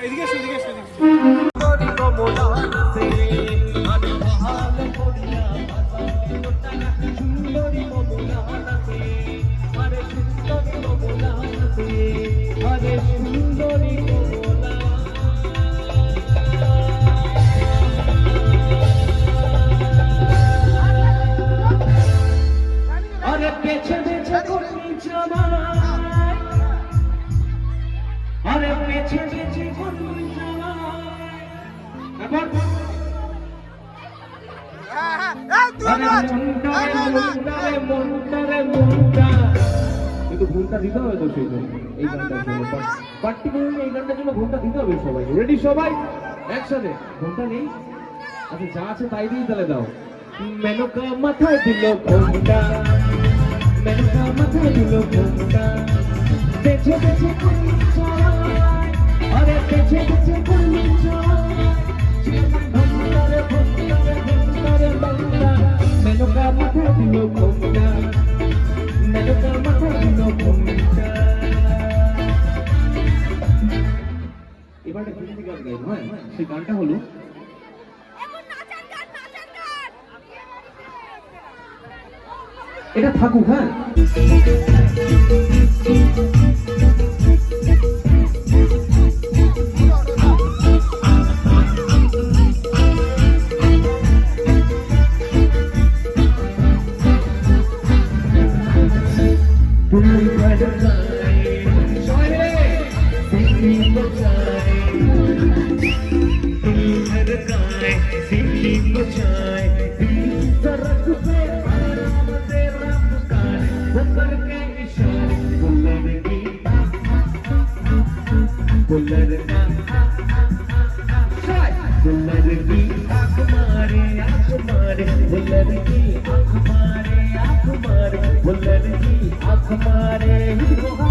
এদিকে এসো এদিকে দিতে হবে তো সেই জন্য এই দিতে হবে সবাই রেডি সবাই একসাথে ঘুমটা নেই আচ্ছা যা আছে তাই দিয়ে তাহলে দাও মেনকা মাথায় দিল ঘুমটা মেনকা মাথায় দিল ঘুমটা পেছে পেছে এবার একটা হিন্দি গান গাইবো হ্যাঁ? সেই গানটা হলো এখন নাচার গান নাচার গান! এটা থাকুক হ্যাঁ? তুই ধড়কায় সবাই মিলে দিল বচায় इशारे बुलर की मारे आँख मारे बुलर की आँख मारे आँख की आँख मारे